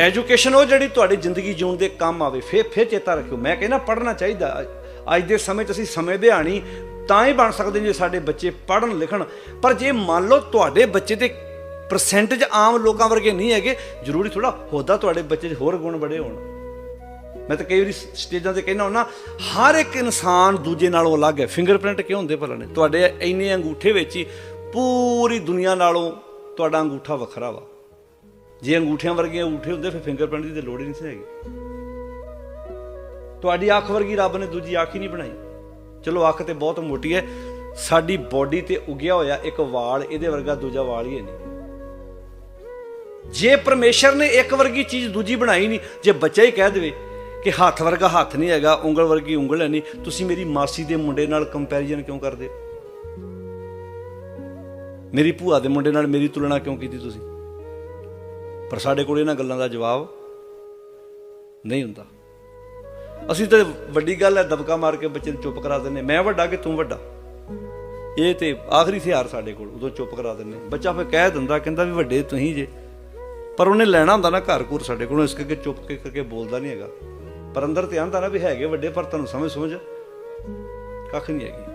Education ਉਹ ਜਿਹੜੀ ਤੁਹਾਡੀ ਜ਼ਿੰਦਗੀ ਜਿਉਣ ਦੇ ਕੰਮ ਆਵੇ, ਫੇਰ ਫੇਰ ਚੇਤਾ ਰੱਖਿਓ। ਮੈਂ ਕਹਿੰਦਾ ਪੜ੍ਹਨਾ ਚਾਹੀਦਾ। ਅੱਜ ਦੇ ਸਮੇਂ 'ਚ ਅਸੀਂ ਸਮੇਂ ਦੇ ਆਣੀ ਤਾਂ ਹੀ ਬਣ ਸਕਦੇ ਜੇ ਸਾਡੇ ਬੱਚੇ ਪੜ੍ਹਨ, ਲਿਖਣ। ਪਰ ਜੇ ਮੰਨ ਲਓ ਤੁਹਾਡੇ ਬੱਚੇ ਦੇ ਪਰਸੈਂਟੇਜ ਆਮ ਲੋਕਾਂ ਵਰਗੇ ਨਹੀਂ ਹੈਗੇ, ਜ਼ਰੂਰੀ ਥੋੜਾ ਹੋਦਾ ਤੁਹਾਡੇ ਬੱਚੇ 'ਚ ਹੋਰ ਗੁਣ ਬੜੇ ਹੋਣ। ਮੈਂ ਤਾਂ ਕਈ ਵਾਰੀ ਸਟੇਜਾਂ ਤੇ ਕਹਿੰਦਾ ਹੁੰਦਾ, ਹਰ ਇੱਕ ਇਨਸਾਨ ਦੂਜੇ ਨਾਲੋਂ ਅਲੱਗ ਹੈ। ਫਿੰਗਰਪ੍ਰਿੰਟ ਕਿਉਂ ਹੁੰਦੇ ਭਲਾ ਨੇ? ਤੁਹਾਡੇ ਇੰਨੇ ਅੰਗੂਠੇ ਵਿੱਚ ਹੀ ਪੂਰੀ ਦੁਨੀਆ ਨਾਲੋਂ ਤੁਹਾਡਾ ਅੰਗੂਠਾ ਵੱਖਰਾ ਵਾ। ਜੇ ਅੰਗੂਠਿਆਂ ਵਰਗੇ ਅੰਗੂਠੇ ਹੁੰਦੇ, ਫਿਰ ਫਿੰਗਰਪ੍ਰਿੰਟ ਦੀ ਤਾਂ ਲੋੜ ਹੀ ਨਹੀਂ ਸੀ ਹੈਗੀ। ਤੁਹਾਡੀ ਅੱਖ ਵਰਗੀ ਰੱਬ ਨੇ ਦੂਜੀ ਅੱਖ ਹੀ ਨਹੀਂ ਬਣਾਈ। ਚਲੋ, ਅੱਖ ਤੇ ਬਹੁਤ ਮੋਟੀ ਹੈ। ਸਾਡੀ ਬਾਡੀ ਤੇ ਉਗਿਆ ਹੋਇਆ ਇੱਕ ਵਾਲ, ਇਹਦੇ ਵਰਗਾ ਦੂਜਾ ਵਾਲ ਹੀ ਨਹੀਂ। ਜੇ ਪਰਮੇਸ਼ਰ ਨੇ ਇੱਕ ਵਰਗੀ ਚੀਜ਼ ਦੂਜੀ ਬਣਾਈ ਨਹੀਂ, ਜੇ ਬੱਚਾ ਹੀ ਕਹਿ ਦੇਵੇ ਕਿ ਹੱਥ ਵਰਗਾ ਹੱਥ ਨਹੀਂ ਹੈਗਾ, ਉਂਗਲ ਵਰਗੀ ਉਂਗਲ ਹੈ ਨਹੀਂ, ਤੁਸੀਂ ਮੇਰੀ ਮਾਸੀ ਦੇ ਮੁੰਡੇ ਨਾਲ ਕੰਪੈਰੀਜ਼ਨ ਕਿਉਂ ਕਰਦੇ? ਮੇਰੀ ਭੂਆ ਦੇ ਮੁੰਡੇ ਨਾਲ ਮੇਰੀ ਤੁਲਨਾ ਕਿਉਂ ਕੀਤੀ ਤੁਸੀਂ? ਪਰ ਸਾਡੇ ਕੋਲ ਇਹਨਾਂ ਗੱਲਾਂ ਦਾ ਜਵਾਬ ਨਹੀਂ ਹੁੰਦਾ। ਅਸੀਂ ਤਾਂ ਵੱਡੀ ਗੱਲ ਹੈ, ਦਬਕਾ ਮਾਰ ਕੇ ਬੱਚੇ ਨੂੰ ਚੁੱਪ ਕਰਾ ਦਿੰਦੇ ਮੈਂ ਵੱਡਾ ਕਿ ਤੂੰ ਵੱਡਾ? ਇਹ ਤੇ ਆਖਰੀ ਹਥਿਆਰ ਸਾਡੇ ਕੋਲ, ਉਦੋਂ ਚੁੱਪ ਕਰਾ ਦਿੰਦੇ ਬੱਚਾ ਫਿਰ ਕਹਿ ਦਿੰਦਾ, ਕਹਿੰਦਾ ਵੀ ਵੱਡੇ ਤੁਸੀਂ ਜੇ। ਪਰ ਉਹਨੇ ਲੈਣਾ ਹੁੰਦਾ ਨਾ ਘਰ ਘੁਰ ਸਾਡੇ ਕੋਲੋਂ, ਇਸ ਕਰਕੇ ਚੁੱਪ ਕੇ ਕਰਕੇ ਬੋਲਦਾ ਨਹੀਂ ਹੈਗਾ। ਪਰ ਅੰਦਰ ਤੇ ਆਂਦਾ ਨਾ ਵੀ ਹੈਗੇ ਵੱਡੇ, ਪਰ ਤੁਹਾਨੂੰ ਸਮਝ ਸਮਝ ਕੱਖ ਨਹੀਂ ਹੈਗੀ।